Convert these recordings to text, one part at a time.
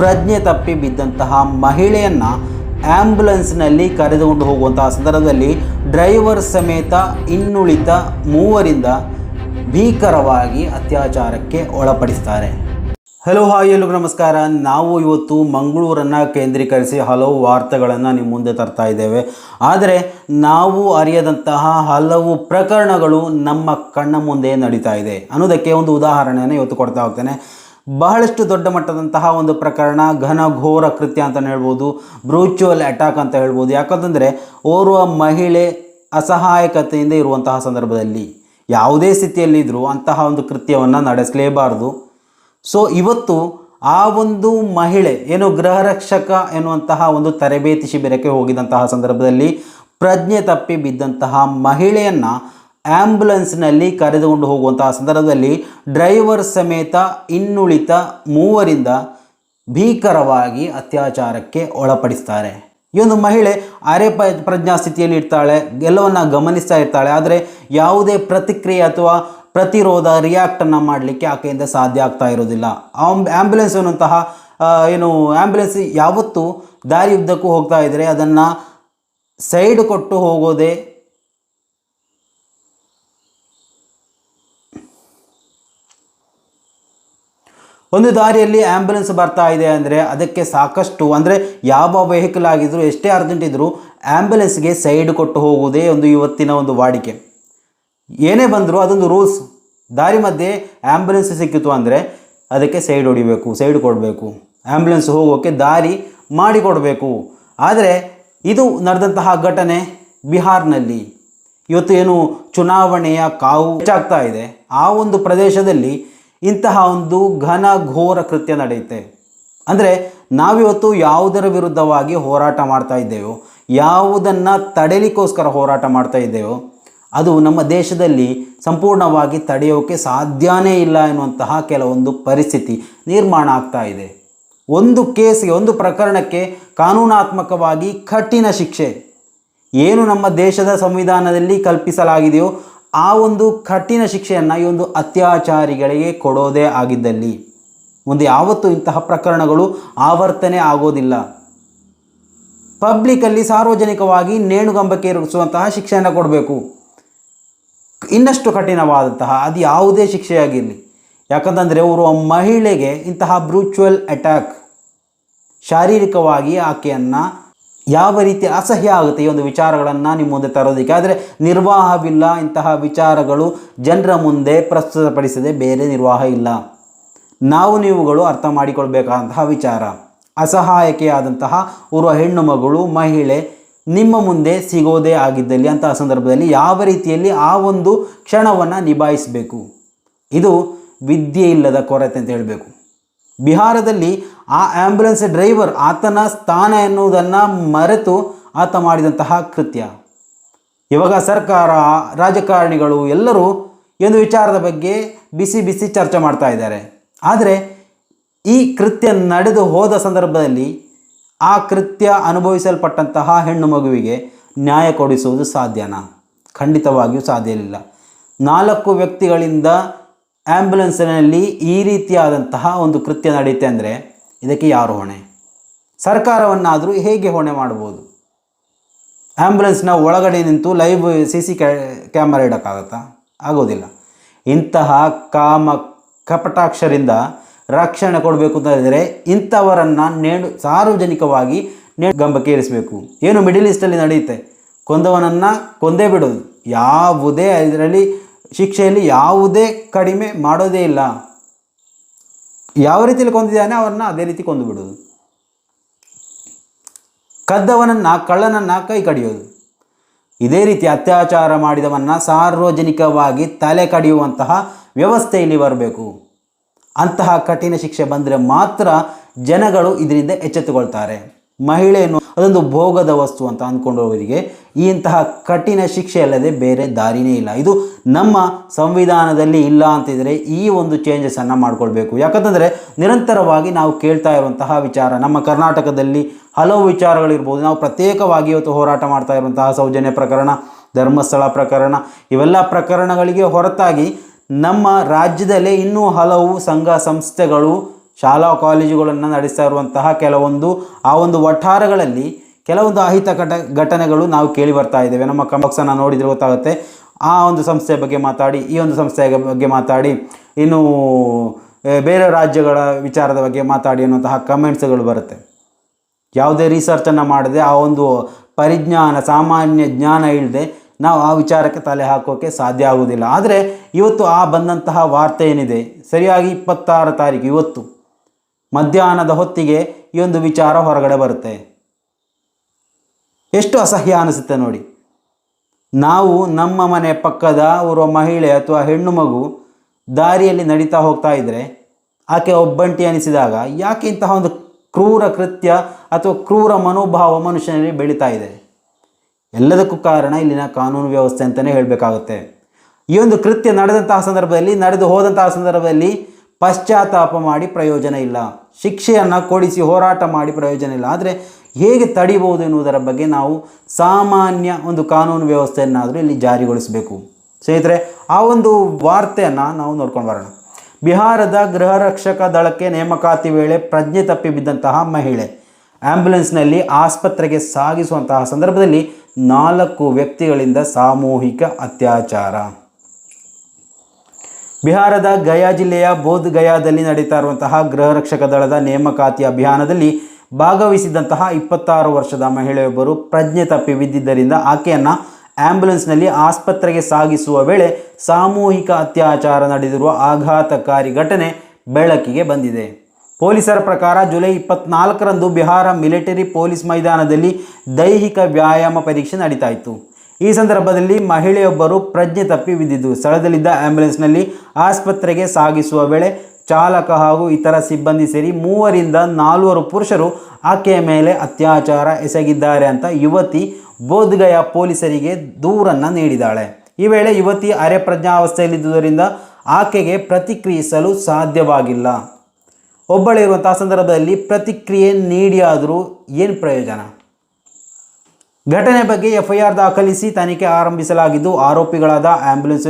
ಪ್ರಜ್ಞೆ ತಪ್ಪಿ ಬಿದ್ದಂತಹ ಮಹಿಳೆಯನ್ನು ಆ್ಯಂಬುಲೆನ್ಸ್ನಲ್ಲಿ ಕರೆದುಕೊಂಡು ಹೋಗುವಂತಹ ಸಂದರ್ಭದಲ್ಲಿ ಡ್ರೈವರ್ ಸಮೇತ ಇನ್ನುಳಿದ ಮೂವರಿಂದ ಭೀಕರವಾಗಿ ಅತ್ಯಾಚಾರಕ್ಕೆ ಒಳಪಡಿಸ್ತಾರೆ. ಹಲೋ ಹಾಯ್ ಎಲ್ಲರಿಗೂ ನಮಸ್ಕಾರ. ನಾವು ಇವತ್ತು ಮಂಗಳೂರನ್ನು ಕೇಂದ್ರೀಕರಿಸಿ ಹಲವು ವಾರ್ತೆಗಳನ್ನು ನಿಮ್ಮ ಮುಂದೆ ತರ್ತಾ ಇದ್ದೇವೆ. ಆದರೆ ನಾವು ಅರಿಯದಂತಹ ಹಲವು ಪ್ರಕರಣಗಳು ನಮ್ಮ ಕಣ್ಣ ಮುಂದೆ ನಡೀತಾ ಇದೆ. ಅನ್ನೋದಕ್ಕೆ ಒಂದು ಉದಾಹರಣೆಯನ್ನು ಇವತ್ತು ಕೊಡ್ತಾ ಹೋಗ್ತೇನೆ. ಬಹಳಷ್ಟು ದೊಡ್ಡ ಮಟ್ಟದಂತಹ ಒಂದು ಪ್ರಕರಣ ಘನಘೋರ ಕೃತ್ಯ ಅಂತ ಹೇಳ್ಬೋದು ಬ್ರೂಚುವಲ್ ಅಟ್ಯಾಕ್ ಅಂತ ಹೇಳ್ಬೋದು. ಯಾಕಂತಂದರೆ, ಓರ್ವ ಮಹಿಳೆ ಅಸಹಾಯಕತೆಯಿಂದ ಇರುವಂತಹ ಸಂದರ್ಭದಲ್ಲಿ, ಯಾವುದೇ ಸ್ಥಿತಿಯಲ್ಲಿದ್ದರೂ ಅಂತಹ ಒಂದು ಕೃತ್ಯವನ್ನು ನಡೆಸಲೇಬಾರದು. ಸೊ ಇವತ್ತು ಆ ಒಂದು ಮಹಿಳೆ, ಏನು ಗೃಹರಕ್ಷಕ ಎನ್ನುವಂತಹ ಒಂದು ತರಬೇತಿ ಶಿಬಿರಕ್ಕೆ ಹೋಗಿದಂತಹ ಸಂದರ್ಭದಲ್ಲಿ ಪ್ರಜ್ಞೆ ತಪ್ಪಿ ಬಿದ್ದಂತಹ ಮಹಿಳೆಯನ್ನು ಆ್ಯಂಬುಲೆನ್ಸ್ನಲ್ಲಿ ಕರೆದುಕೊಂಡು ಹೋಗುವಂತಹ ಸಂದರ್ಭದಲ್ಲಿ ಡ್ರೈವರ್ ಸಮೇತ ಇನ್ನುಳಿತ ಮೂವರಿಂದ ಭೀಕರವಾಗಿ ಅತ್ಯಾಚಾರಕ್ಕೆ ಒಳಪಡಿಸ್ತಾರೆ. ಈ ಒಂದು ಮಹಿಳೆ ಅರೆ ಪ್ರಜ್ಞಾ ಸ್ಥಿತಿಯಲ್ಲಿ ಇರ್ತಾಳೆ, ಎಲ್ಲವನ್ನು ಗಮನಿಸ್ತಾ ಇರ್ತಾಳೆ, ಆದರೆ ಯಾವುದೇ ಪ್ರತಿಕ್ರಿಯೆ ಅಥವಾ ಪ್ರತಿರೋಧ ರಿಯಾಕ್ಟನ್ನು ಮಾಡಲಿಕ್ಕೆ ಆಕೆಯಿಂದ ಸಾಧ್ಯ ಆಗ್ತಾ ಇರೋದಿಲ್ಲ. ಆ್ಯಂಬುಲೆನ್ಸ್ ಅನ್ನುವಂತಹ ಏನು ಆ್ಯಂಬುಲೆನ್ಸ್ ಯಾವತ್ತೂ ದಾರಿ ಉದ್ದಕ್ಕೂ ಹೋಗ್ತಾ ಇದ್ದರೆ ಅದನ್ನು ಸೈಡ್ ಕೊಟ್ಟು ಹೋಗೋದೇ ಒಂದು ದಾರಿಯಲ್ಲಿ ಆ್ಯಂಬುಲೆನ್ಸ್ ಬರ್ತಾ ಇದೆ ಅಂದರೆ ಅದಕ್ಕೆ ಸಾಕಷ್ಟು, ಅಂದರೆ ಯಾವ ವೆಹಿಕಲ್ ಆಗಿದ್ದರೂ ಎಷ್ಟೇ ಅರ್ಜೆಂಟ್ ಇದ್ದರೂ ಆ್ಯಂಬುಲೆನ್ಸ್ಗೆ ಸೈಡ್ ಕೊಟ್ಟು ಹೋಗುವುದೇ ಒಂದು ಇವತ್ತಿನ ಒಂದು ವಾಡಿಕೆ. ಏನೇ ಬಂದರೂ ಅದೊಂದು ರೂಲ್ಸ್ ದಾರಿ ಮಧ್ಯೆ ಆ್ಯಂಬುಲೆನ್ಸ್ ಸಿಕ್ಕಿತು ಅಂದರೆ ಅದಕ್ಕೆ ಸೈಡ್ ಹೊಡಿಬೇಕು, ಸೈಡ್ ಕೊಡಬೇಕು. ಆ್ಯಂಬುಲೆನ್ಸ್ ಹೋಗೋಕ್ಕೆ ದಾರಿ ಮಾಡಿಕೊಡಬೇಕು. ಆದರೆ ಇದು ನಡೆದಂತಹ ಘಟನೆ ಬಿಹಾರ್ನಲ್ಲಿ. ಇವತ್ತು ಏನು ಚುನಾವಣೆಯ ಕಾವು ಹೆಚ್ಚಾಗ್ತಾ ಇದೆ. ಆ ಒಂದು ಪ್ರದೇಶದಲ್ಲಿ ಇಂತಹ ಒಂದು ಘನ ಘೋರ ಕೃತ್ಯ ನಡೆಯುತ್ತೆ. ಅಂದರೆ ನಾವಿವತ್ತು ಯಾವುದರ ವಿರುದ್ಧವಾಗಿ ಹೋರಾಟ ಮಾಡ್ತಾ ಇದ್ದೇವೋ, ಯಾವುದನ್ನು ತಡೆಯಲಿಕ್ಕೋಸ್ಕರ ಹೋರಾಟ ಮಾಡ್ತಾ ಇದ್ದೇವೋ, ಅದು ನಮ್ಮ ದೇಶದಲ್ಲಿ ಸಂಪೂರ್ಣವಾಗಿ ತಡೆಯೋಕೆ ಸಾಧ್ಯನೇ ಇಲ್ಲ ಎನ್ನುವಂತಹ ಕೆಲವೊಂದು ಪರಿಸ್ಥಿತಿ ನಿರ್ಮಾಣ ಆಗ್ತಾ ಇದೆ. ಒಂದು ಕೇಸ್ಗೆ, ಒಂದು ಪ್ರಕರಣಕ್ಕೆ ಕಾನೂನಾತ್ಮಕವಾಗಿ ಕಠಿಣ ಶಿಕ್ಷೆ. ಏನು ನಮ್ಮ ದೇಶದ ಸಂವಿಧಾನದಲ್ಲಿ ಕಲ್ಪಿಸಲಾಗಿದೆಯೋ ಆ ಒಂದು ಕಠಿಣ ಶಿಕ್ಷೆಯನ್ನು ಈ ಒಂದು ಅತ್ಯಾಚಾರಿಗಳಿಗೆ ಕೊಡೋದೇ ಆಗಿದ್ದಲ್ಲಿ, ಒಂದು ಯಾವತ್ತೂ ಇಂತಹ ಪ್ರಕರಣಗಳು ಆವರ್ತನೆ ಆಗೋದಿಲ್ಲ. ಪಬ್ಲಿಕಲ್ಲಿ ಸಾರ್ವಜನಿಕವಾಗಿ ನೇಣುಗಂಬಕ್ಕೆ ಇರಿಸುವಂತಹ ಶಿಕ್ಷೆಯನ್ನು ಕೊಡಬೇಕು. ಇನ್ನಷ್ಟು ಕಠಿಣವಾದಂತಹ, ಅದು ಯಾವುದೇ ಶಿಕ್ಷೆಯಾಗಿರಲಿ. ಯಾಕಂತಂದರೆ ಅವರು ಮಹಿಳೆಗೆ ಇಂತಹ ಬ್ರೂಚುವಲ್ ಅಟ್ಯಾಕ್ ಶಾರೀರಿಕವಾಗಿ ಆಕೆಯನ್ನು ಯಾವ ರೀತಿ ಅಸಹ್ಯ ಆಗುತ್ತೆ ಈ ಒಂದು ವಿಚಾರಗಳನ್ನು ನಿಮ್ಮ ಮುಂದೆ ತರೋದಕ್ಕೆ? ಆದರೆ ನಿರ್ವಾಹವಿಲ್ಲ, ಇಂತಹ ವಿಚಾರಗಳು ಜನರ ಮುಂದೆ ಪ್ರಸ್ತುತಪಡಿಸದೆ ಬೇರೆ ನಿರ್ವಾಹ ಇಲ್ಲ. ನಾವು ನೀವುಗಳು ಅರ್ಥ ಮಾಡಿಕೊಳ್ಬೇಕಾದಂತಹ ವಿಚಾರ. ಅಸಹಾಯಕೆಯಾದಂತಹ ಓರ್ವ ಹೆಣ್ಣು ಮಗಳು, ಮಹಿಳೆ ನಿಮ್ಮ ಮುಂದೆ ಸಿಗೋದೇ ಆಗಿದ್ದಲ್ಲಿ, ಅಂತಹ ಸಂದರ್ಭದಲ್ಲಿ ಯಾವ ರೀತಿಯಲ್ಲಿ ಆ ಒಂದು ಕ್ಷಣವನ್ನು ನಿಭಾಯಿಸಬೇಕು? ಇದು ವಿದ್ಯೆ ಇಲ್ಲದ ಕೊರತೆ ಅಂತ ಹೇಳಬೇಕು. ಬಿಹಾರದಲ್ಲಿ ಆ ಆ್ಯಂಬುಲೆನ್ಸ್ ಡ್ರೈವರ್ ಆತನ ಸ್ಥಾನ ಎನ್ನುವುದನ್ನು ಮರೆತು ಆತ ಮಾಡಿದಂತಹ ಕೃತ್ಯ. ಇವಾಗ ಸರ್ಕಾರ, ರಾಜಕಾರಣಿಗಳು ಎಲ್ಲರೂ ಒಂದು ವಿಚಾರದ ಬಗ್ಗೆ ಬಿಸಿ ಬಿಸಿ ಚರ್ಚೆ ಮಾಡ್ತಾ ಇದ್ದಾರೆ. ಆದರೆ ಈ ಕೃತ್ಯ ನಡೆದು ಹೋದ ಸಂದರ್ಭದಲ್ಲಿ ಆ ಕೃತ್ಯ ಅನುಭವಿಸಲ್ಪಟ್ಟಂತಹ ಹೆಣ್ಣು ಮಗುವಿಗೆ ನ್ಯಾಯ ಕೊಡಿಸುವುದು ಸಾಧ್ಯನಾ? ಖಂಡಿತವಾಗಿಯೂ ಸಾಧ್ಯ ಇಲ್ಲ ನಾಲ್ಕು ವ್ಯಕ್ತಿಗಳಿಂದ ಆ್ಯಂಬುಲೆನ್ಸ್ನಲ್ಲಿ ಈ ರೀತಿಯಾದಂತಹ ಒಂದು ಕೃತ್ಯ ನಡೆಯುತ್ತೆ ಅಂದರೆ ಇದಕ್ಕೆ ಯಾರು ಹೊಣೆ? ಸರ್ಕಾರವನ್ನಾದರೂ ಹೇಗೆ ಹೊಣೆ ಮಾಡ್ಬೋದು? ಆ್ಯಂಬುಲೆನ್ಸ್ನ ಒಳಗಡೆ ನಿಂತು ಲೈವ್ ಸಿ ಸಿ ಕ್ಯಾ, ಕ್ಯಾಮರಾ ಇಡೋಕ್ಕಾಗತ್ತಾ? ಆಗೋದಿಲ್ಲ. ಇಂತಹ ಕಾಮ ಕಪಟಾಕ್ಷರಿಂದ ರಕ್ಷಣೆ ಕೊಡಬೇಕು ಅಂತಂದರೆ ಇಂಥವರನ್ನು ನೇಣು, ಸಾರ್ವಜನಿಕವಾಗಿ ನೇಣು ಗಂಬಕ್ಕೆ ಏರಿಸಬೇಕು ಏನು ಮಿಡಿಲ್ ಈಸ್ಟಲ್ಲಿ ನಡೆಯುತ್ತೆ ಕೊಂದವನನ್ನು ಕೊಂದೇ ಬಿಡೋದು. ಯಾವುದೇ ಇದರಲ್ಲಿ ಶಿಕ್ಷೆಯಲ್ಲಿ ಯಾವುದೇ ಕಡಿಮೆ ಮಾಡೋದೇ ಇಲ್ಲ. ಯಾವ ರೀತಿಯಲ್ಲಿ ಕೊಂದಿದ್ದಾನೆ ಅವರನ್ನು ಅದೇ ರೀತಿ ಕೊಂದು ಬಿಡೋದು. ಕದ್ದವನನ್ನು, ಕಳ್ಳನನ್ನ ಕೈ ಕಡಿಯೋದು. ಇದೇ ರೀತಿ ಅತ್ಯಾಚಾರ ಮಾಡಿದವನ್ನ ಸಾರ್ವಜನಿಕವಾಗಿ ತಲೆ ಕಡಿಯುವಂತಹ ವ್ಯವಸ್ಥೆ ಇಲ್ಲಿ ಬರಬೇಕು. ಅಂತಹ ಕಠಿಣ ಶಿಕ್ಷೆ ಬಂದರೆ ಮಾತ್ರ ಜನಗಳು ಇದರಿಂದ ಎಚ್ಚೆತ್ತುಕೊಳ್ತಾರೆ. ಮಹಿಳೆಯನ್ನು ಅದೊಂದು ಭೋಗದ ವಸ್ತು ಅಂತ ಅಂದ್ಕೊಂಡವರಿಗೆ ಇಂತಹ ಕಠಿಣ ಶಿಕ್ಷೆ ಅಲ್ಲದೆ ಬೇರೆ ದಾರಿನೇ ಇಲ್ಲ. ಇದು ನಮ್ಮ ಸಂವಿಧಾನದಲ್ಲಿ ಇಲ್ಲ ಅಂತಿದ್ರೆ ಈ ಒಂದು ಚೇಂಜಸನ್ನು ಮಾಡ್ಕೊಳ್ಬೇಕು. ಯಾಕಂತಂದರೆ ನಿರಂತರವಾಗಿ ನಾವು ಕೇಳ್ತಾ ಇರುವಂತಹ ವಿಚಾರ, ನಮ್ಮ ಕರ್ನಾಟಕದಲ್ಲಿ ಹಲವು ವಿಚಾರಗಳಿರ್ಬೋದು. ನಾವು ಪ್ರತ್ಯೇಕವಾಗಿ ಇವತ್ತು ಹೋರಾಟ ಮಾಡ್ತಾ ಇರುವಂತಹ ಸೌಜನ್ಯ ಪ್ರಕರಣ, ಧರ್ಮಸ್ಥಳ ಪ್ರಕರಣ, ಇವೆಲ್ಲ ಪ್ರಕರಣಗಳಿಗೆ ಹೊರತಾಗಿ ನಮ್ಮ ರಾಜ್ಯದಲ್ಲೇ ಇನ್ನೂ ಹಲವು ಸಂಘ ಸಂಸ್ಥೆಗಳು ಶಾಲಾ ಕಾಲೇಜುಗಳನ್ನು ನಡೆಸ್ತಾ ಇರುವಂತಹ ಕೆಲವೊಂದು, ಆ ಒಂದು ವಠಾರಗಳಲ್ಲಿ ಕೆಲವೊಂದು ಅಹಿತ ಘಟ, ಘಟನೆಗಳು ನಾವು ಕೇಳಿ ಬರ್ತಾ ಇದ್ದೇವೆ. ನಮ್ಮ ಕಮಕ್ಸನ್ನು ನೋಡಿದರೆ ಗೊತ್ತಾಗುತ್ತೆ. ಆ ಒಂದು ಸಂಸ್ಥೆಯ ಬಗ್ಗೆ ಮಾತಾಡಿ, ಈ ಒಂದು ಸಂಸ್ಥೆಯ ಬಗ್ಗೆ ಮಾತಾಡಿ, ಇನ್ನು ಬೇರೆ ರಾಜ್ಯಗಳ ವಿಚಾರದ ಬಗ್ಗೆ ಮಾತಾಡಿ ಅನ್ನುವಂತಹ ಕಮೆಂಟ್ಸ್ಗಳು ಬರುತ್ತೆ. ಯಾವುದೇ ರಿಸರ್ಚನ್ನು ಮಾಡದೆ, ಆ ಒಂದು ಪರಿಜ್ಞಾನ, ಸಾಮಾನ್ಯ ಜ್ಞಾನ ಇಲ್ಲದೆ ನಾವು ಆ ವಿಚಾರಕ್ಕೆ ತಲೆ ಹಾಕೋಕ್ಕೆ ಸಾಧ್ಯ ಆಗುವುದಿಲ್ಲ. ಆದರೆ, ಇವತ್ತು ಆ ಬಂದಂತಹ ವಾರ್ತೆ ಏನಿದೆ? ಸರಿಯಾಗಿ ಇಪ್ಪತ್ತಾರು ತಾರೀಕು, ಇವತ್ತು. ಮಧ್ಯಾಹ್ನದ ಹೊತ್ತಿಗೆ ಈ ಒಂದು ವಿಚಾರ ಹೊರಗಡೆ ಬರುತ್ತೆ. ಎಷ್ಟು ಅಸಹ್ಯ ಅನಿಸುತ್ತೆ ನೋಡಿ. ನಾವು ನಮ್ಮ ಮನೆ ಪಕ್ಕದ ಓರ್ವ ಮಹಿಳೆ ಅಥವಾ ಹೆಣ್ಣು ಮಗು ದಾರಿಯಲ್ಲಿ ನಡೀತಾ ಹೋಗ್ತಾ ಇದ್ದರೆ ಆಕೆ ಒಬ್ಬಂಟಿ ಅನಿಸಿದಾಗ ಯಾಕೆ ಇಂತಹ ಒಂದು ಕ್ರೂರ ಕೃತ್ಯ ಅಥವಾ ಕ್ರೂರ ಮನೋಭಾವ ಮನುಷ್ಯನಲ್ಲಿ ಬೆಳೀತಾ ಇದೆ? ಎಲ್ಲದಕ್ಕೂ ಕಾರಣ ಇಲ್ಲಿನ ಕಾನೂನು ವ್ಯವಸ್ಥೆ ಅಂತಲೇ ಹೇಳಬೇಕಾಗುತ್ತೆ. ಈ ಒಂದು ಕೃತ್ಯ ನಡೆದಂತಹ ಸಂದರ್ಭದಲ್ಲಿ, ನಡೆದು ಹೋದಂತಹ ಸಂದರ್ಭದಲ್ಲಿ ಪಶ್ಚಾತ್ತಾಪ ಮಾಡಿ ಪ್ರಯೋಜನ ಇಲ್ಲ. ಶಿಕ್ಷೆಯನ್ನು ಕೊಡಿಸಿ ಹೋರಾಟ ಮಾಡಿ ಪ್ರಯೋಜನ ಇಲ್ಲ. ಆದರೆ ಹೇಗೆ ತಡಿಬೋದು ಎನ್ನುವುದರ ಬಗ್ಗೆ ನಾವು ಸಾಮಾನ್ಯ ಒಂದು ಕಾನೂನು ವ್ಯವಸ್ಥೆಯನ್ನಾದರೂ ಇಲ್ಲಿ ಜಾರಿಗೊಳಿಸಬೇಕು. ಸ್ನೇಹಿತರೆ, ಆ ಒಂದು ವಾರ್ತೆಯನ್ನು ನಾವು ನೋಡ್ಕೊಂಡು ಬರೋಣ. ಬಿಹಾರದ ಗೃಹ ರಕ್ಷಕ ದಳಕ್ಕೆ ನೇಮಕಾತಿ ವೇಳೆ ಪ್ರಜ್ಞೆ ತಪ್ಪಿ ಬಿದ್ದಂತಹ ಮಹಿಳೆ ಆ್ಯಂಬುಲೆನ್ಸ್ನಲ್ಲಿ ಆಸ್ಪತ್ರೆಗೆ ಸಾಗಿಸುವಂತಹ ಸಂದರ್ಭದಲ್ಲಿ ನಾಲ್ಕು ವ್ಯಕ್ತಿಗಳಿಂದ ಸಾಮೂಹಿಕ ಅತ್ಯಾಚಾರ. ಬಿಹಾರದ ಗಯಾ ಜಿಲ್ಲೆಯ ಬೋಧ್ ಗಯಾದಲ್ಲಿ ನಡೀತಾ ಇರುವಂತಹ ಗೃಹ ರಕ್ಷಕ ದಳದ ನೇಮಕಾತಿ ಅಭಿಯಾನದಲ್ಲಿ ಭಾಗವಹಿಸಿದಂತಹ ಇಪ್ಪತ್ತಾರು ವರ್ಷದ ಮಹಿಳೆಯೊಬ್ಬರು ಪ್ರಜ್ಞೆ ತಪ್ಪಿ ಬಿದ್ದಿದ್ದರಿಂದ ಆಕೆಯನ್ನು ಆಂಬ್ಯುಲೆನ್ಸ್ನಲ್ಲಿ ಆಸ್ಪತ್ರೆಗೆ ಸಾಗಿಸುವ ವೇಳೆ ಸಾಮೂಹಿಕ ಅತ್ಯಾಚಾರ ನಡೆದಿರುವ ಆಘಾತಕಾರಿ ಘಟನೆ ಬೆಳಕಿಗೆ ಬಂದಿದೆ. ಪೊಲೀಸರ ಪ್ರಕಾರ ಜುಲೈ ಇಪ್ಪತ್ನಾಲ್ಕರಂದು ಬಿಹಾರ ಮಿಲಿಟರಿ ಪೊಲೀಸ್ ಮೈದಾನದಲ್ಲಿ ದೈಹಿಕ ವ್ಯಾಯಾಮ ಪರೀಕ್ಷೆ ನಡೀತಾ ಇತ್ತು. ಈ ಸಂದರ್ಭದಲ್ಲಿ ಮಹಿಳೆಯೊಬ್ಬರು ಪ್ರಜ್ಞೆ ತಪ್ಪಿ ಬಿದ್ದಿದ್ದು, ಸ್ಥಳದಲ್ಲಿದ್ದ ಆಂಬ್ಯುಲೆನ್ಸ್ನಲ್ಲಿ ಆಸ್ಪತ್ರೆಗೆ ಸಾಗಿಸುವ ವೇಳೆ ಚಾಲಕ ಹಾಗೂ ಇತರ ಸಿಬ್ಬಂದಿ ಸೇರಿ ಮೂವರಿಂದ ನಾಲ್ವರು ಪುರುಷರು ಆಕೆಯ ಮೇಲೆ ಅತ್ಯಾಚಾರ ಎಸಗಿದ್ದಾರೆ ಅಂತ ಯುವತಿ ಬೋಧ್ಗಯ ಪೊಲೀಸರಿಗೆ ದೂರನ್ನು ನೀಡಿದ್ದಾಳೆ. ಈ ವೇಳೆ ಯುವತಿ ಅರೆ ಪ್ರಜ್ಞಾವಸ್ಥೆಯಲ್ಲಿದ್ದುದರಿಂದ ಆಕೆಗೆ ಪ್ರತಿಕ್ರಿಯಿಸಲು ಸಾಧ್ಯವಾಗಿಲ್ಲ. ಒಬ್ಬಳಿರುವಂತಹ ಸಂದರ್ಭದಲ್ಲಿ ಪ್ರತಿಕ್ರಿಯೆ ನೀಡಿಯಾದರೂ ಏನು ಪ್ರಯೋಜನ? ಘಟನೆ ಬಗ್ಗೆ ಎಫ್ಐಆರ್ ದಾಖಲಿಸಿ ತನಿಖೆ ಆರಂಭಿಸಲಾಗಿದ್ದು, ಆರೋಪಿಗಳಾದ ಆಂಬ್ಯುಲೆನ್ಸ್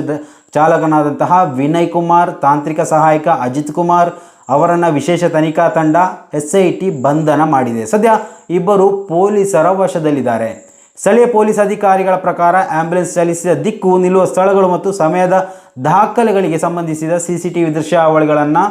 ಚಾಲಕನಾದಂತಹ ವಿನಯ್ ಕುಮಾರ್, ತಾಂತ್ರಿಕ ಸಹಾಯಕ ಅಜಿತ್ ಕುಮಾರ್ ಅವರನ್ನು ವಿಶೇಷ ತನಿಖಾ ತಂಡ ಎಸ್ ಐ ಟಿ ಬಂಧನ ಮಾಡಿದೆ. ಸದ್ಯ ಇಬ್ಬರು ಪೊಲೀಸರ ವಶದಲ್ಲಿದ್ದಾರೆ. ಸ್ಥಳೀಯ ಪೊಲೀಸ್ ಅಧಿಕಾರಿಗಳ ಪ್ರಕಾರ ಆಂಬ್ಯುಲೆನ್ಸ್ ಚಲಿಸಿದ ದಿಕ್ಕು, ನಿಲ್ಲುವ ಸ್ಥಳಗಳು ಮತ್ತು ಸಮಯದ ದಾಖಲೆಗಳಿಗೆ ಸಂಬಂಧಿಸಿದ ಸಿ ಸಿ ಟಿ ವಿ ದೃಶ್ಯಾವಳಿಗಳನ್ನು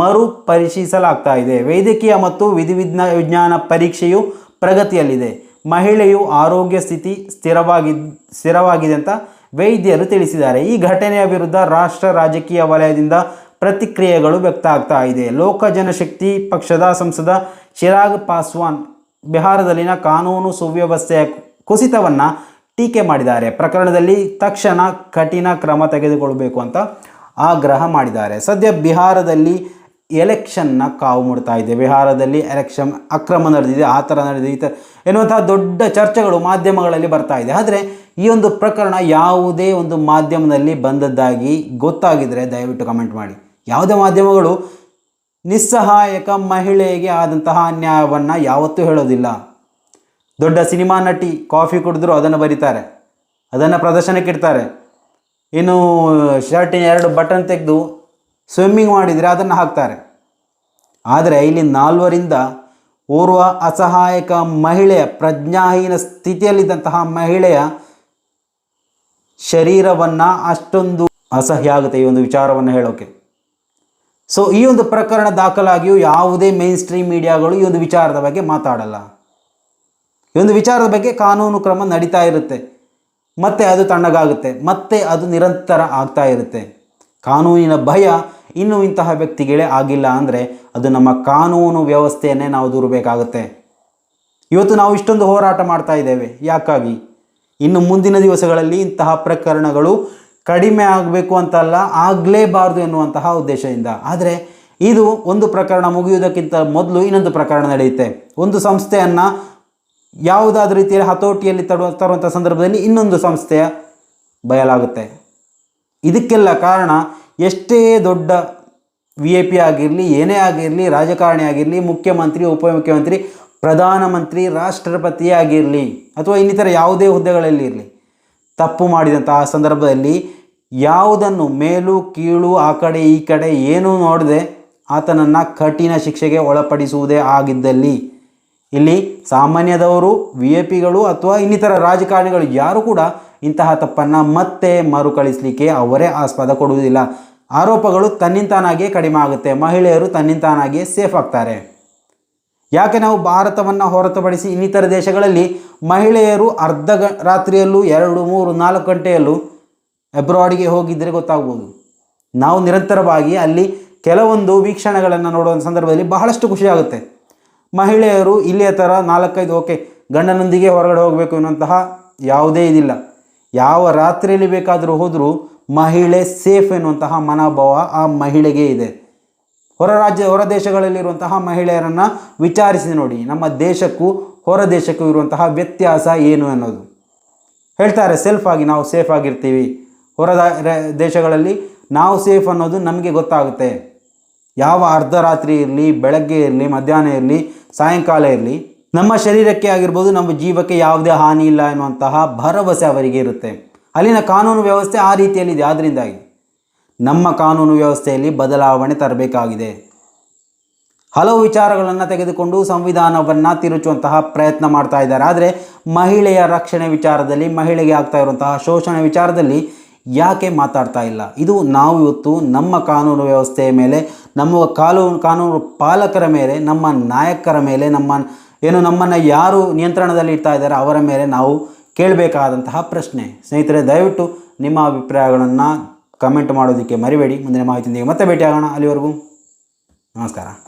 ಮರು ಪರಿಶೀಲಿಸಲಾಗ್ತಾ ಇದೆ. ವೈದ್ಯಕೀಯ ಮತ್ತು ವಿಧಿವಿಜ್ಞ ವಿಜ್ಞಾನ ಪರೀಕ್ಷೆಯು ಪ್ರಗತಿಯಲ್ಲಿದೆ. ಮಹಿಳೆಯು ಆರೋಗ್ಯ ಸ್ಥಿತಿ ಸ್ಥಿರವಾಗಿ, ಸ್ಥಿರವಾಗಿದೆ ಅಂತ ವೈದ್ಯರು ತಿಳಿಸಿದ್ದಾರೆ. ಈ ಘಟನೆಯ ವಿರುದ್ಧ ರಾಷ್ಟ್ರ ರಾಜಕೀಯ ವಲಯದಿಂದ ಪ್ರತಿಕ್ರಿಯೆಗಳು ವ್ಯಕ್ತ ಆಗ್ತಾ ಇದೆ. ಲೋಕ ಜನಶಕ್ತಿ ಪಕ್ಷದ ಸಂಸದ ಚಿರಾಗ್ ಪಾಸ್ವಾನ್ ಬಿಹಾರದಲ್ಲಿನ ಕಾನೂನು ಸುವ್ಯವಸ್ಥೆಯ ಕುಸಿತವನ್ನು ಟೀಕೆ ಮಾಡಿದ್ದಾರೆ. ಪ್ರಕರಣದಲ್ಲಿ ತಕ್ಷಣ ಕಠಿಣ ಕ್ರಮ ತೆಗೆದುಕೊಳ್ಳಬೇಕು ಅಂತ ಆಗ್ರಹ ಮಾಡಿದ್ದಾರೆ. ಸದ್ಯ ಬಿಹಾರದಲ್ಲಿ ಎಲೆಕ್ಷನ್ನ ಕಾವು ಮುಡ್ತಾ ಇದೆ. ಬಿಹಾರದಲ್ಲಿ ಎಲೆಕ್ಷನ್ ಅಕ್ರಮ ನಡೆದಿದೆ, ಆ ಥರ ನಡೆದಿದೆ, ಈ ಥರ ಎನ್ನುವಂತಹ ದೊಡ್ಡ ಚರ್ಚೆಗಳು ಮಾಧ್ಯಮಗಳಲ್ಲಿ ಬರ್ತಾ ಇದೆ. ಆದರೆ ಈ ಒಂದು ಪ್ರಕರಣ ಯಾವುದೇ ಒಂದು ಮಾಧ್ಯಮದಲ್ಲಿ ಬಂದದ್ದಾಗಿ ಗೊತ್ತಾಗಿದರೆ ದಯವಿಟ್ಟು ಕಮೆಂಟ್ ಮಾಡಿ. ಯಾವುದೇ ಮಾಧ್ಯಮಗಳು ನಿಸ್ಸಹಾಯಕ ಮಹಿಳೆಗೆ ಆದಂತಹ ಅನ್ಯಾಯವನ್ನು ಯಾವತ್ತೂ ಹೇಳೋದಿಲ್ಲ. ದೊಡ್ಡ ಸಿನಿಮಾ ನಟಿ ಕಾಫಿ ಕುಡಿದ್ರು ಅದನ್ನು ಬರೀತಾರೆ, ಅದನ್ನು ಪ್ರದರ್ಶನಕ್ಕಿಡ್ತಾರೆ ಇನ್ನು ಶರ್ಟಿನ ಎರಡು ಬಟನ್ ತೆಗೆದು ಸ್ವಿಮ್ಮಿಂಗ್ ಮಾಡಿದರೆ ಅದನ್ನು ಹಾಕ್ತಾರೆ. ಆದರೆ ಇಲ್ಲಿ ನಾಲ್ವರಿಂದ ಓರ್ವ ಅಸಹಾಯಕ ಮಹಿಳೆಯ ಪ್ರಜ್ಞಾಹೀನ ಸ್ಥಿತಿಯಲ್ಲಿದ್ದಂತಹ ಮಹಿಳೆಯ ಶರೀರವನ್ನು ಅಷ್ಟೊಂದು ಅಸಹ್ಯ ಆಗುತ್ತೆ ಈ ಒಂದು ವಿಚಾರವನ್ನು ಹೇಳೋಕೆ. ಸೊ ಈ ಒಂದು ಪ್ರಕರಣ ದಾಖಲಾಗಿಯೂ ಯಾವುದೇ ಮೇನ್ ಸ್ಟ್ರೀಮ್ ಮೀಡಿಯಾಗಳು ಈ ಒಂದು ವಿಚಾರದ ಬಗ್ಗೆ ಮಾತಾಡಲ್ಲ. ಈ ಒಂದು ವಿಚಾರದ ಬಗ್ಗೆ ಕಾನೂನು ಕ್ರಮ ನಡೀತಾ ಇರುತ್ತೆ. ಮತ್ತೆ ಅದು ತಣ್ಣಗಾಗುತ್ತೆ. ಮತ್ತೆ ಅದು ನಿರಂತರ ಆಗ್ತಾ ಇರುತ್ತೆ. ಕಾನೂನಿನ ಭಯ ಇನ್ನೂ ಇಂತಹ ವ್ಯಕ್ತಿಗಳೇ ಆಗಿಲ್ಲ ಅಂದರೆ ಅದು ನಮ್ಮ ಕಾನೂನು ವ್ಯವಸ್ಥೆಯನ್ನೇ ನಾವು ದೂರಬೇಕಾಗುತ್ತೆ. ಇವತ್ತು ನಾವು ಇಷ್ಟೊಂದು ಹೋರಾಟ ಮಾಡ್ತಾ ಇದ್ದೇವೆ. ಯಾಕಾಗಿ? ಇನ್ನು ಮುಂದಿನ ದಿವಸಗಳಲ್ಲಿ ಇಂತಹ ಪ್ರಕರಣಗಳು ಕಡಿಮೆ ಆಗಬೇಕು ಅಂತಲ್ಲ ಆಗಲೇಬಾರ್ದು ಎನ್ನುವಂತಹ ಉದ್ದೇಶದಿಂದ. ಆದರೆ ಇದು ಒಂದು ಪ್ರಕರಣ ಮುಗಿಯುವುದಕ್ಕಿಂತ ಮೊದಲು ಇನ್ನೊಂದು ಪ್ರಕರಣ ನಡೆಯುತ್ತೆ. ಒಂದು ಸಂಸ್ಥೆಯನ್ನು ಯಾವುದಾದ ರೀತಿಯಲ್ಲಿ ಹತೋಟಿಯಲ್ಲಿ ತರುವ ತರುವಂಥ ಸಂದರ್ಭದಲ್ಲಿ ಇನ್ನೊಂದು ಸಂಸ್ಥೆಯ ಬಯಲಾಗುತ್ತೆ. ಇದಕ್ಕೆಲ್ಲ ಕಾರಣ ಎಷ್ಟೇ ದೊಡ್ಡ ವಿ ಎ ಪಿ ಆಗಿರಲಿ, ಏನೇ ಆಗಿರಲಿ, ರಾಜಕಾರಣಿ ಆಗಿರಲಿ, ಮುಖ್ಯಮಂತ್ರಿ, ಉಪಮುಖ್ಯಮಂತ್ರಿ, ಪ್ರಧಾನಮಂತ್ರಿ ರಾಷ್ಟ್ರಪತಿ ಆಗಿರಲಿ, ಅಥವಾ ಇನ್ನಿತರ ಯಾವುದೇ ಹುದ್ದೆಗಳಲ್ಲಿ ಇರಲಿ, ತಪ್ಪು ಮಾಡಿದಂತಹ ಸಂದರ್ಭದಲ್ಲಿ ಯಾವುದನ್ನು ಮೇಲು, ಕೀಳು, ಆ ಕಡೆ, ಈ ಕಡೆ ಏನೂ ನೋಡದೆ ಆತನನ್ನು ಕಠಿಣ ಶಿಕ್ಷೆಗೆ ಒಳಪಡಿಸುವುದೇ ಆಗಿದ್ದಲ್ಲಿ. ಇಲ್ಲಿ ಸಾಮಾನ್ಯದವರು ವಿ ಎ ಪಿಗಳು ಅಥವಾ ಇನ್ನಿತರ ರಾಜಕಾರಣಿಗಳು ಯಾರು ಕೂಡ ಇಂತಹ ತಪ್ಪನ್ನು ಮತ್ತೆ ಮರುಕಳಿಸಲಿಕ್ಕೆ ಅವರೇ ಆಸ್ಪದ ಕೊಡುವುದಿಲ್ಲ. ಆರೋಪಗಳು ತನ್ನಿಂತಾನಾಗಿಯೇ ಕಡಿಮೆ ಆಗುತ್ತೆ. ಮಹಿಳೆಯರು ತನ್ನಿಂತಾನಾಗಿಯೇ ಸೇಫ್ ಆಗ್ತಾರೆ. ಯಾಕೆ ನಾವು ಭಾರತವನ್ನು ಹೊರತುಪಡಿಸಿ ಇನ್ನಿತರ ದೇಶಗಳಲ್ಲಿ ಮಹಿಳೆಯರು ಅರ್ಧ ಗ, ರಾತ್ರಿಯಲ್ಲೂ ಎರಡು, ಮೂರು, ನಾಲ್ಕು ಗಂಟೆಯಲ್ಲೂ ಅಬ್ರಾಡಿಗೆ ಹೋಗಿದ್ದರೆ ಗೊತ್ತಾಗ್ಬೋದು. ನಾವು ನಿರಂತರವಾಗಿ ಅಲ್ಲಿ ಕೆಲವೊಂದು ವೀಕ್ಷಣೆಗಳನ್ನು ನೋಡುವ ಸಂದರ್ಭದಲ್ಲಿ ಬಹಳಷ್ಟು ಖುಷಿಯಾಗುತ್ತೆ ಮಹಿಳೆಯರು ಇಲ್ಲಿಯ ಥರ ನಾಲ್ಕೈದು, ಓಕೆ, ಗಂಡನೊಂದಿಗೆ ಹೊರಗಡೆ ಹೋಗಬೇಕು ಎನ್ನುವಂತಹ ಯಾವುದೇ ಇದಿಲ್ಲ. ಯಾವ ರಾತ್ರಿಯಲ್ಲಿ ಬೇಕಾದರೂ ಹೋದರೂ ಮಹಿಳೆ ಸೇಫ್ ಎನ್ನುವಂತಹ ಮನೋಭಾವ ಆ ಮಹಿಳೆಗೆ ಇದೆ. ಹೊರ ರಾಜ್ಯ, ಹೊರ ದೇಶಗಳಲ್ಲಿರುವಂತಹ ಮಹಿಳೆಯರನ್ನು ವಿಚಾರಿಸಿ ನೋಡಿ. ನಮ್ಮ ದೇಶಕ್ಕೂ, ಹೊರ ದೇಶಕ್ಕೂ ಇರುವಂತಹ ವ್ಯತ್ಯಾಸ ಏನು ಅನ್ನೋದು. ಹೇಳ್ತಾರೆ ಸೆಲ್ಫ್ ಆಗಿ ನಾವು ಸೇಫ್ ಆಗಿರ್ತೀವಿ. ಹೊರ ದೇಶಗಳಲ್ಲಿ ನಾವು ಸೇಫ್ ಅನ್ನೋದು ನಮಗೆ ಗೊತ್ತಾಗುತ್ತೆ. ಯಾವ ಅರ್ಧರಾತ್ರಿ ಇರಲಿ, ಬೆಳಗ್ಗೆ ಇರಲಿ, ಮಧ್ಯಾಹ್ನ ಇರಲಿ, ಸಾಯಂಕಾಲ ಇರಲಿ, ನಮ್ಮ ಶರೀರಕ್ಕೆ ಆಗಿರ್ಬೋದು, ನಮ್ಮ ಜೀವಕ್ಕೆ ಯಾವುದೇ ಹಾನಿ ಇಲ್ಲ ಎನ್ನುವಂತಹ ಭರವಸೆ ಅವರಿಗೆ ಇರುತ್ತೆ. ಅಲ್ಲಿನ ಕಾನೂನು ವ್ಯವಸ್ಥೆ ಆ ರೀತಿಯಲ್ಲಿದೆ. ಆದ್ದರಿಂದಾಗಿ ನಮ್ಮ ಕಾನೂನು ವ್ಯವಸ್ಥೆಯಲ್ಲಿ ಬದಲಾವಣೆ ತರಬೇಕಾಗಿದೆ. ಹಲವು ವಿಚಾರಗಳನ್ನು ತೆಗೆದುಕೊಂಡು ಸಂವಿಧಾನವನ್ನು ತಿರುಚುವಂತಹ ಪ್ರಯತ್ನ ಮಾಡ್ತಾ ಇದ್ದಾರೆ. ಆದರೆ ಮಹಿಳೆಯ ರಕ್ಷಣೆ ವಿಚಾರದಲ್ಲಿ, ಮಹಿಳೆಗೆ ಆಗ್ತಾ ಇರುವಂತಹ ಶೋಷಣೆ ವಿಚಾರದಲ್ಲಿ ಯಾಕೆ ಮಾತಾಡ್ತಾ ಇಲ್ಲ? ಇದು ನಾವು ಇವತ್ತು ನಮ್ಮ ಕಾನೂನು ವ್ಯವಸ್ಥೆಯ ಮೇಲೆ, ನಮ್ಮ ಕಾನೂನು ಕಾನೂನು ಪಾಲಕರ ಮೇಲೆ, ನಮ್ಮ ನಾಯಕರ ಮೇಲೆ, ನಮ್ಮ ಏನು ನಮ್ಮನ್ನು ಯಾರು ನಿಯಂತ್ರಣದಲ್ಲಿ ಇಡ್ತಾ ಇದ್ದಾರೆ ಅವರ ಮೇಲೆ ನಾವು ಕೇಳಬೇಕಾದಂತಹ ಪ್ರಶ್ನೆ. ಸ್ನೇಹಿತರೆ, ದಯವಿಟ್ಟು ನಿಮ್ಮ ಅಭಿಪ್ರಾಯಗಳನ್ನು ಕಮೆಂಟ್ ಮಾಡೋದಕ್ಕೆ ಮರಿಬೇಡಿ. ಮುಂದಿನ ಮಾಹಿತಿಯೊಂದಿಗೆ ಮತ್ತೆ ಭೇಟಿಯಾಗೋಣ. ಅಲ್ಲಿವರೆಗೂ ನಮಸ್ಕಾರ.